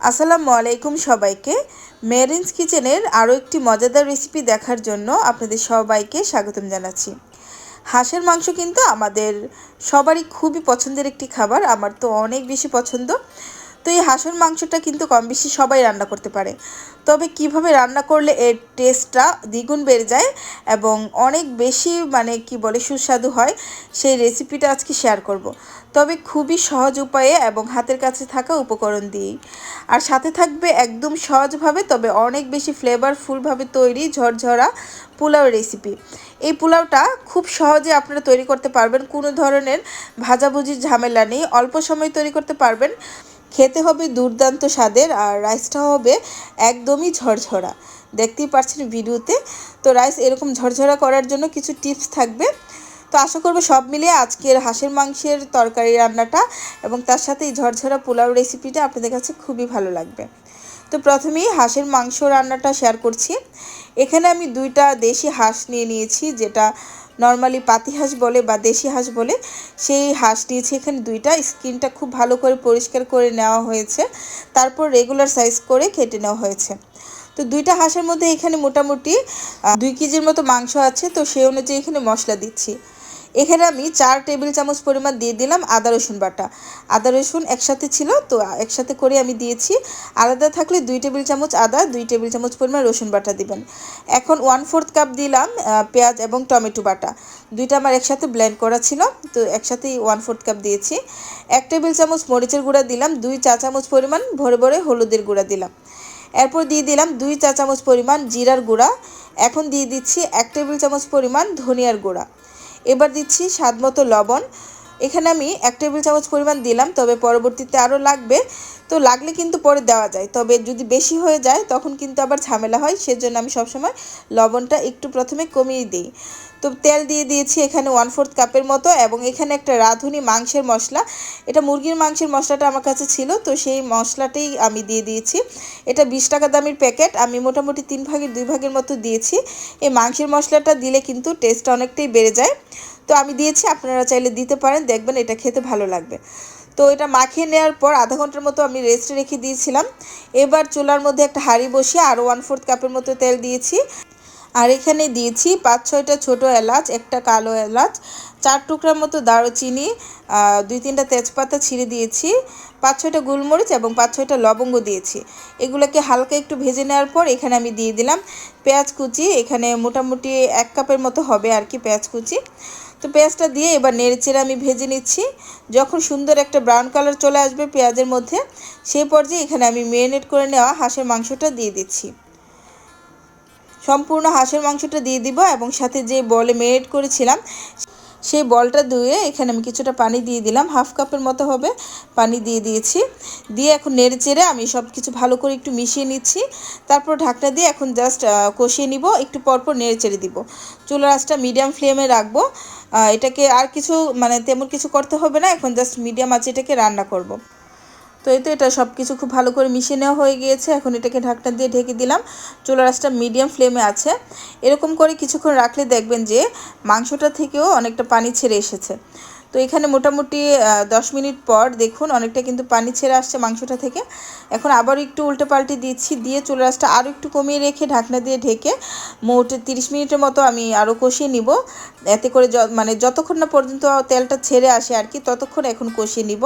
আসসালামু আলাইকুম সবাইকে। মেরিন্স কিচেনের আরও একটি মজাদার রেসিপি দেখার জন্য আপনাদের সবাইকে স্বাগতম জানাচ্ছি। হাঁসের মাংস কিন্তু আমাদের সবারই খুবই পছন্দের একটি খাবার, আমার তো অনেক বেশি পছন্দ। তো এই হাঁসের মাংসটা কিন্তু কম বেশি সবাই রান্না করতে পারে। তবে কীভাবে রান্না করলে এর টেস্টটা দ্বিগুণ বেড়ে যায় এবং অনেক বেশি মানে কি বলে সুস্বাদু হয়, সেই রেসিপিটা আজকে শেয়ার করব। তবে খুবই সহজ উপায়ে এবং হাতের কাছে থাকা উপকরণ দিয়েই। আর সাথে থাকবে একদম সহজভাবে তবে অনেক বেশি ফ্লেভারফুলভাবে তৈরি ঝরঝরা পোলাও রেসিপি এই পোলাওটা খুব সহজে আপনারা তৈরি করতে পারবেন, কোনো ধরনের ভাজাভুজির ঝামেলা নেই। অল্প সময় তৈরি করতে পারবেন। খেতে হবে দুর্দান্ত স্বাদের আর রাইসটা হবে একদমই ঝরঝরা। দেখতেই পাচ্ছেন ভিডিওতে। তো রাইস এরকম ঝরঝরা করার জন্য কিছু টিপস থাকবে। তো আশা করব সব মিলিয়ে আজকের হাঁসের মাংসের তরকারি রান্নাটা এবং তার সাথে এই ঝরঝরা পোলাও রেসিপিটা আপনাদের কাছে খুবই ভালো লাগবে। তো প্রথমেই হাঁসের মাংস রান্নাটা শেয়ার করছি। এখানে আমি দুইটা দেশি হাঁস নিয়ে নিয়েছি, যেটা নর্মালি পাতি হাঁস বলে বা দেশি হাঁস বলে। সেই হাঁস নিয়েছি, এখানে দুইটা। স্কিনটা খুব ভালো করে পরিষ্কার করে নেওয়া হয়েছে। তারপর রেগুলার সাইজ করে কেটে নেওয়া হয়েছে। তো দুইটা হাঁসের মধ্যে এখানে মোটামুটি দুই কেজির মতো মাংস আছে। তো সেই অনুযায়ী এখানে মশলা দিচ্ছি। এখানে আমি চার টেবিল চামচ পরিমাণ দিয়ে দিলাম আদা, রসুন বাটা। আদা, রসুন একসাথে ছিল, তো একসাথে করে আমি দিয়েছি। আলাদা থাকলে দুই টেবিল চামচ আদা, দুই টেবিল চামচ পরিমাণ রসুন বাটা দিবেন। এখন ওয়ান ফোর্থ কাপ দিলাম পেঁয়াজ এবং টমেটো বাটা। দুইটা আমার একসাথে ব্লেন্ড করা ছিল, তো একসাথেই ওয়ান ফোর্থ কাপ দিয়েছি। এক টেবিল চামচ মরিচের গুঁড়া দিলাম, দুই চা চামচ পরিমাণ ভরে ভরে হলুদের গুঁড়া দিলাম। এরপর দিয়ে দিলাম দুই চা চামচ পরিমাণ জিরার গুঁড়া। এখন দিয়ে দিচ্ছি এক টেবিল চামচ পরিমাণ ধনিয়ার গুঁড়া। এবার দিচ্ছি স্বাদ মতো লবণ। এখানে আমি এক টেবিল চামচ পরিমাণ দিলাম, তবে পরবর্তীতে আরও লাগবে। তো লাগলে কিন্তু পরে দেওয়া যায়, তবে যদি বেশি হয়ে যায় তখন কিন্তু আবার ঝামেলা হয়, সেজন্য আমি সবসময় লবণটা একটু প্রথমে কমিয়ে দিই। তো তেল দিয়ে দিয়েছি এখানে ওয়ান ফোর্থ কাপের মতো এবং এখানে একটা রাঁধুনি মাংসের মশলা। এটা মুরগির মাংসের মশলাটা আমার কাছে ছিল, তো সেই মশলাটাই আমি দিয়ে দিয়েছি। এটা বিশ টাকা দামের প্যাকেট আমি মোটামুটি তিন ভাগের দুই ভাগের মতো দিয়েছি। এই মাংসের মশলাটা দিলে কিন্তু টেস্ট অনেকটাই বেড়ে যায়। তো আমি দিয়েছি, আপনারা চাইলে দিতে পারেন, দেখবেন এটা খেতে ভালো লাগবে। তো এটা মাখিয়ে নেওয়ার পর আধা ঘণ্টার মতো আমি রেস্টে রেখে দিয়েছিলাম। এবার চুলার মধ্যে একটা হাঁড়ি বসিয়ে আরও ওয়ান ফোর্থ কাপের মতো তেল দিয়েছি। আর এখানে দিয়েছি পাঁচ, ছয়টা ছোট এলাচ, একটা কালো এলাচ, চার টুকরার মতো দারুচিনি দুই, তিনটা তেজপাতা ছিঁড়ে দিয়েছি, পাঁচ, ছয়টা গোলমরিচ এবং পাঁচ, ছয়টা লবঙ্গ দিয়েছি। এগুলোকে হালকা একটু ভেজে নেওয়ার পর এখানে আমি দিয়ে দিলাম পেঁয়াজ কুচি। এখানে মোটামুটি এক কাপের মতো হবে আর কি পেঁয়াজ কুচি। তো পেঁয়াজটা দিয়ে এবার নেড়েচেড়ে আমি ভেজে নিচ্ছি। যখন সুন্দর একটা ব্রাউন কালার চলে আসবে পেঁয়াজের মধ্যে, সেই পর্যায়ে এখানে আমি মেরিনেট করে নেওয়া হাঁসের মাংসটা দিয়ে দিচ্ছি। সম্পূর্ণ হাঁসের মাংসটা দিয়ে দিব এবং সাথে যে বলে মেরিনেট করেছিলাম, সেই বলটা ধুয়ে এখানে আমি কিছুটা পানি দিয়ে দিলাম। হাফ কাপের মতো হবে, পানি দিয়ে দিয়েছি। দিয়ে এখন নেড়ে চেড়ে আমি সব কিছু ভালো করে একটু মিশিয়ে নিচ্ছি। তারপর ঢাকনা দিয়ে এখন জাস্ট কষিয়ে নিব, একটু পরপর নেড়ে চেড়ে দিব। চুলার আঁচটা মিডিয়াম ফ্লেমে রাখব। এটাকে আর কিছু মানে তেমন কিছু করতে হবে না, এখন জাস্ট মিডিয়াম আছে এটাকে রান্না করব। তো এই তো এটা সব কিছু খুব ভালো করে মিশিয়ে নেওয়া হয়ে গিয়েছে। এখন এটাকে ঢাকনা দিয়ে ঢেকে দিলাম। চুলার আঁচটা মিডিয়াম ফ্লেমে আছে। এরকম করে কিছুক্ষণ রাখলে দেখবেন যে মাংসটা থেকেও অনেকটা পানি ছেড়ে এসেছে। তো এখানে মোটামুটি দশ মিনিট পর দেখুন অনেকটা কিন্তু পানি ছেড়ে আসছে মাংসটা থেকে। এখন আবার একটু উল্টে পাল্টে দিচ্ছি, দিয়ে চুলার আঁচটা আরও একটু কমিয়ে রেখে ঢাকনা দিয়ে ঢেকে মোট তিরিশ মিনিটের মতো আমি আরও কষিয়ে নিব। এতে করে মানে যতক্ষণ না পর্যন্ত তেলটা ছেড়ে আসে আর কি, ততক্ষণ এখন কষিয়ে নিব।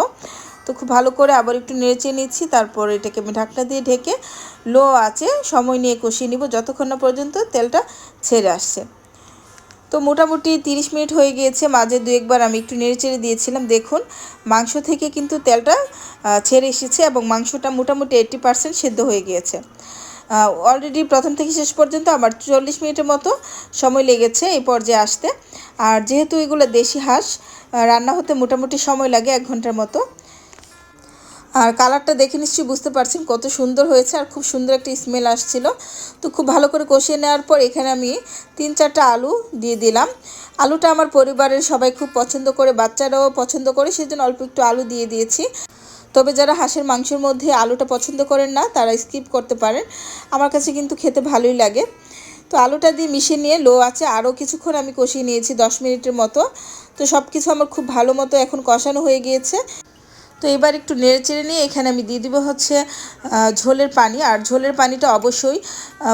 তো খুব ভালো করে আবার একটু নেড়েচে নিচ্ছি, তারপর এটাকে আমি ঢাকনা দিয়ে ঢেকে লো আছে, সময় নিয়ে কষিয়ে নিব, যতক্ষণ না পর্যন্ত তেলটা ছেড়ে আসছে। তো মোটামুটি 30 মিনিট হয়ে গিয়েছে, মাঝে দু একবার আমি একটু নেড়ে চেড়ে দিয়েছিলাম। দেখুন, মাংস থেকে কিন্তু তেলটা ছেড়ে এসেছে এবং মাংসটা মোটামুটি এইট্টি পারসেন্ট সেদ্ধ হয়ে গিয়েছে। অলরেডি প্রথম থেকে শেষ পর্যন্ত আমার চল্লিশ মিনিটের মতো সময় লেগেছে এই পর্যায়ে আসতে। আর যেহেতু এগুলো দেশি হাঁস রান্না হতে মোটামুটি সময় লাগে এক ঘণ্টার মতো। আর কালারটা দেখে নিশ্চয়ই বুঝতে পারছেন কত সুন্দর হয়েছে আর খুব সুন্দর একটা স্মেল আসছিল। তো খুব ভালো করে কষিয়ে নেওয়ার পর এখানে আমি তিন চারটা আলু দিয়ে দিলাম। আলুটা আমার পরিবারের সবাই খুব পছন্দ করে, বাচ্চারাও পছন্দ করে, সেজন্য অল্প একটু আলু দিয়ে দিয়েছি। তবে যারা হাঁসের মাংসের মধ্যে আলুটা পছন্দ করেন না, তারা স্কিপ করতে পারেন। আমার কাছে কিন্তু খেতে ভালোই লাগে। তো আলুটা দিয়ে মিশিয়ে নিয়ে, লো আছে আরও কিছুক্ষণ আমি কষিয়ে নিয়েছি দশ মিনিটের মতো। তো সব কিছু আমার খুব ভালো মতো এখন কষানো হয়ে গিয়েছে। তো এবার একটু নেড়ে চেড়ে নিয়ে এখানে আমি দিয়ে দিব হচ্ছে ঝোলের পানি। আর ঝোলের পানিটা অবশ্যই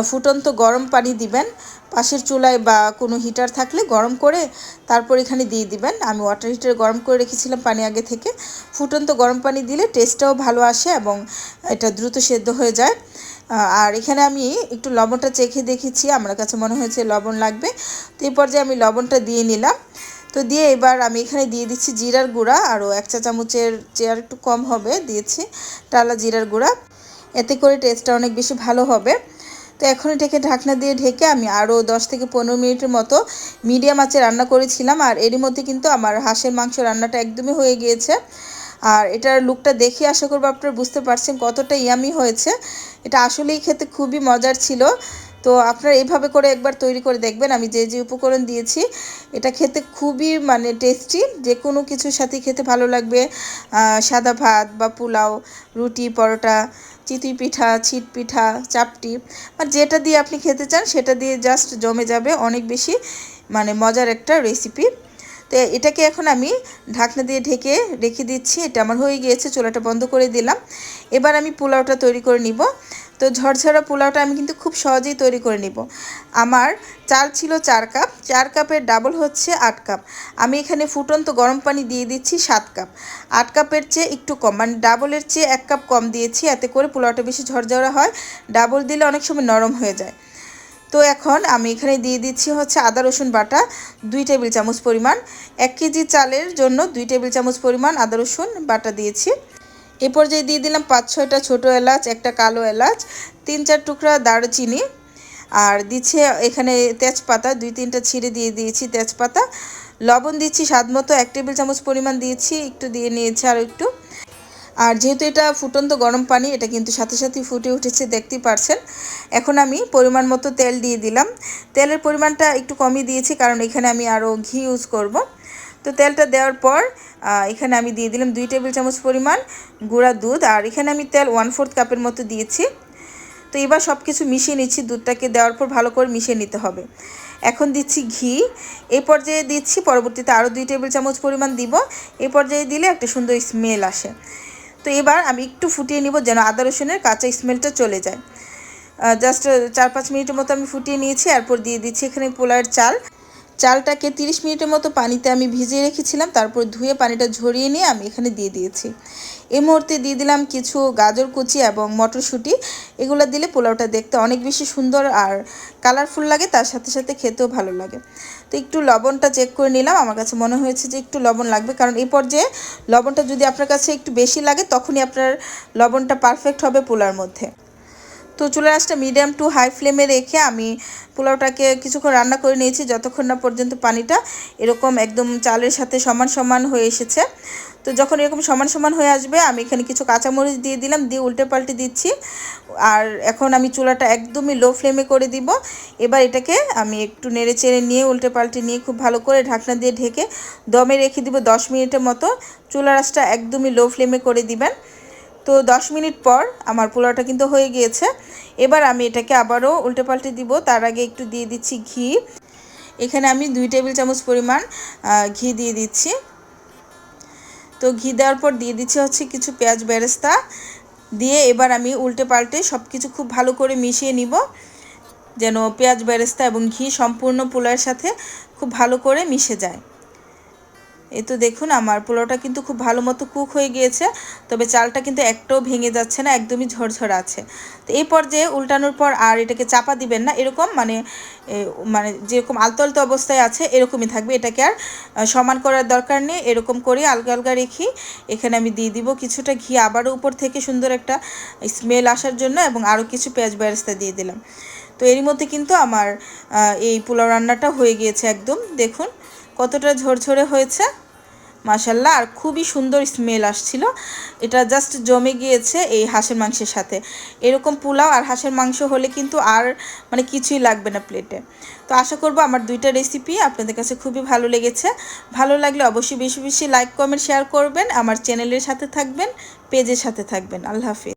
ফুটন্ত গরম পানি দিবেন। পাশের চুলায় বা কোনো হিটার থাকলে গরম করে তারপর এখানে দিয়ে দিবেন। আমি ওয়াটার হিটারে গরম করে রেখেছিলাম পানি আগে থেকে। ফুটন্ত গরম পানি দিলে টেস্টটাও ভালো আসে এবং এটা দ্রুত সেদ্ধ হয়ে যায়। আর এখানে আমি একটু লবণটা চেখে দেখেছি। আমার কাছে মনে হয়েছে লবণ লাগবে। তো এই পর্যায়ে আমি লবণটা দিয়ে নিলাম। তো দিয়ে এবার আমি এখানে দিয়ে দিচ্ছি জিরার গুঁড়া আরও এক চা চামচের চেয়ার একটু কম হবে, দিয়েছি টালা জিরার গুঁড়া। এতে করে টেস্টটা অনেক বেশি ভালো হবে। তো এখন এটাকে ঢাকনা দিয়ে ঢেকে আমি আরও দশ থেকে পনেরো মিনিটের মতো মিডিয়াম আঁচে রান্না করেছিলাম, আর এরই মধ্যে কিন্তু আমার হাঁসের মাংস রান্নাটা একদমই হয়ে গিয়েছে। আর এটার লুকটা দেখে আশা করব আপনারা বুঝতে পারছেন কতটা ইয়ামি হয়েছে। এটা আসলেই খেতে খুবই মজার ছিল। তো আপনারা এইভাবে করে একবার তৈরি করে দেখবেন। আমি যে যে উপকরণ দিয়েছি, এটা খেতে খুবই মানে টেস্টি যে কোনো কিছুর সাথে খেতে ভালো লাগবে। সাদা ভাত বা পোলাও, রুটি, পরোটা, চিতই পিঠা, ছিট পিঠা, চাপটি আর যেটা দিয়ে আপনি খেতে চান, সেটা দিয়ে জাস্ট জমে যাবে। অনেক বেশি মানে মজার একটা রেসিপি তো এটাকে এখন আমি ঢাকনা দিয়ে ঢেকে রেখে দিচ্ছি। এটা আমার হয়ে গিয়েছে, চুলাটা বন্ধ করে দিলাম। এবার আমি পোলাওটা তৈরি করে নিব। তো ঝরঝরা পোলাওটা আমি কিন্তু খুব সহজেই তৈরি করে নিব। আমার চাল ছিল চার কাপ, চার কাপের ডাবল হচ্ছে আট কাপ। আমি এখানে ফুটন্ত গরম পানি দিয়ে দিচ্ছি সাত কাপ। আট কাপের চেয়ে একটু কম মানে ডাবলের চেয়ে এক কাপ কম দিয়েছি, এতে করে পোলাওটা বেশি ঝরঝরা হয়। ডাবল দিলে অনেক সময় নরম হয়ে যায়। তো এখন আমি এখানে দিয়ে দিচ্ছি হচ্ছে আদা, রসুন বাটা, দুই টেবিল চামচ পরিমাণ। এক কেজি চালের জন্য দুই টেবিল চামচ পরিমাণ আদা, রসুন বাটা দিয়েছি। এ পর্যায়ে দিয়ে দিলাম পাঁচ, ছয়টা ছোটো এলাচ, একটা কালো এলাচ, তিন, চার টুকরা দারচিনি। আর দিচ্ছে এখানে তেজপাতা, দুই, তিনটা ছিঁড়ে দিয়ে দিয়েছি তেজপাতা। লবণ দিচ্ছি স্বাদ মতো, এক টেবিল চামচ পরিমাণ দিয়েছি, একটু দিয়ে নিয়েছি আর একটু। আর যেহেতু এটা ফুটন্ত গরম পানি, এটা কিন্তু সাথে সাথে ফুটে উঠেছে, দেখতেই পারছেন। এখন আমি পরিমাণ মতো তেল দিয়ে দিলাম। তেলের পরিমাণটা একটু কমই দিয়েছি, কারণ এখানে আমি আরও ঘি ইউজ করব। তো তেলটা দেওয়ার পর এখানে আমি দিয়ে দিলাম দুই টেবিল চামচ পরিমাণ গুঁড়া দুধ, আর এখানে আমি তেল ওয়ান ফোর্থ কাপের মতো দিয়েছি। তো এবার সব কিছু মিশিয়ে নিচ্ছি, দুধটাকে দেওয়ার পর ভালো করে মিশিয়ে নিতে হবে। এখন দিচ্ছি ঘি। এই পর্যায়ে দিচ্ছি, পরবর্তীতে আরও দুই টেবিল চামচ পরিমাণ দিব। এই পর্যায়ে দিলে একটা সুন্দর স্মেল আসে। তো এবার আমি একটু ফুটিয়ে নিব যেন আদা রসুনের কাঁচা স্মেলটা চলে যায়। জাস্ট চার পাঁচ মিনিটের মতো আমি ফুটিয়ে নিয়েছি, এরপর দিয়ে দিচ্ছি এখানে পোলার চাল। চালটাকে তিরিশ মিনিটের মতো পানিতে আমি ভিজিয়ে রেখেছিলাম, তারপর ধুয়ে পানিটা ঝরিয়ে নিয়ে আমি এখানে দিয়ে দিয়েছি। এই মুহূর্তে দিয়ে দিলাম কিছু গাজর কুচি এবং মটরশুঁটি। এগুলো দিলে পোলাওটা দেখতে অনেক বেশি সুন্দর আর কালারফুল লাগে, তার সাথে সাথে খেতেও ভালো লাগে। তো একটু লবণটা চেক করে নিলাম, আমার কাছে মনে হয়েছে যে একটু লবণ লাগবে, কারণ এই পর্যায়ে লবণটা যদি আপনার কাছে একটু বেশি লাগে, তখনই আপনার লবণটা পারফেক্ট হবে পোলার মধ্যে। তো চুলার আঁচটা মিডিয়াম টু হাই ফ্লেমে রেখে আমি পোলাওটাকে কিছুক্ষণ রান্না করে নিয়েছি, যতক্ষণ না পর্যন্ত পানিটা এরকম একদম চালের সাথে সমান সমান হয়ে এসেছে। তো যখন এরকম সমান সমান হয়ে আসবে, আমি এখানে কিছু কাঁচামরিচ দিয়ে দিলাম, দিয়ে উল্টে পাল্টে দিচ্ছি। আর এখন আমি চুলাটা একদমই লো ফ্লেমে করে দিব। এবার এটাকে আমি একটু নেড়ে চেড়ে নিয়ে, উল্টে পাল্টে নিয়ে খুব ভালো করে ঢাকনা দিয়ে ঢেকে দমে রেখে দিব দশ মিনিটের মতো। চুলার আঁচটা একদমই লো ফ্লেমে করে দিবেন। তো দশ মিনিট পর আমার পোলাওটা কিন্তু হয়ে গিয়েছে। এবার আমি এটাকে আবারও উল্টে পাল্টে দিব। তার আগে একটু দিয়ে দিচ্ছি ঘি। এখানে আমি দুই টেবিল চামচ পরিমাণ ঘি দিয়ে দিচ্ছি। তো ঘি দেওয়ার পর দিয়ে দিচ্ছি হচ্ছে কিছু পেঁয়াজ বেরেস্তা। দিয়ে এবার আমি উল্টে পাল্টে সব কিছু খুব ভালো করে মিশিয়ে নিব। যেন পেঁয়াজ বেরেস্তা এবং ঘি সম্পূর্ণ পোলাওয়ের সাথে খুব ভালো করে মিশে যায়। এই তো দেখুন, আমার পোলাওটা কিন্তু খুব ভালো মতো কুক হয়ে গিয়েছে, তবে চালটা কিন্তু একটাও ভেঙে যাচ্ছে না, একদমই ঝরঝরা আছে। তো এই পর্যায়ে উল্টানোর পর আর এটাকে চাপা দিবেন না, এরকম মানে মানে যেরকম আলতো আলতো অবস্থায় আছে, এরকমই থাকবে। এটাকে আর সমান করার দরকার নেই, এরকম করে আলগা আলগা রেখি এখানে আমি দিয়ে দিব কিছুটা ঘি। আবারও উপর থেকে সুন্দর একটা স্মেল আসার জন্য এবং আরও কিছু পেঁয়াজ বেরেস্তা দিয়ে দিলাম। তো এরই মধ্যে কিন্তু আমার এই পোলাও রান্নাটা হয়ে গিয়েছে একদম, দেখুন। কতটা ঝরঝরে হয়েছে? মাশাল্লাহ আর খুবই সুন্দর স্মেল আসছিল। এটা জাস্ট জমে গিয়েছে এই হাঁসের মাংসের সাথে। এরকম পোলাও আর হাঁসের মাংস হলে কিন্তু আর মানে কিছুই লাগবে না প্লেটে তো আশা করব আমার দুইটা রেসিপি আপনাদের কাছে খুবই ভালো লেগেছে। ভালো লাগলে অবশ্যই বেশি বেশি লাইক কমেন্ট শেয়ার করবেন। আমার চ্যানেলের সাথে থাকবেন পেজের সাথে থাকবেন। আল্লাহ হাফিজ।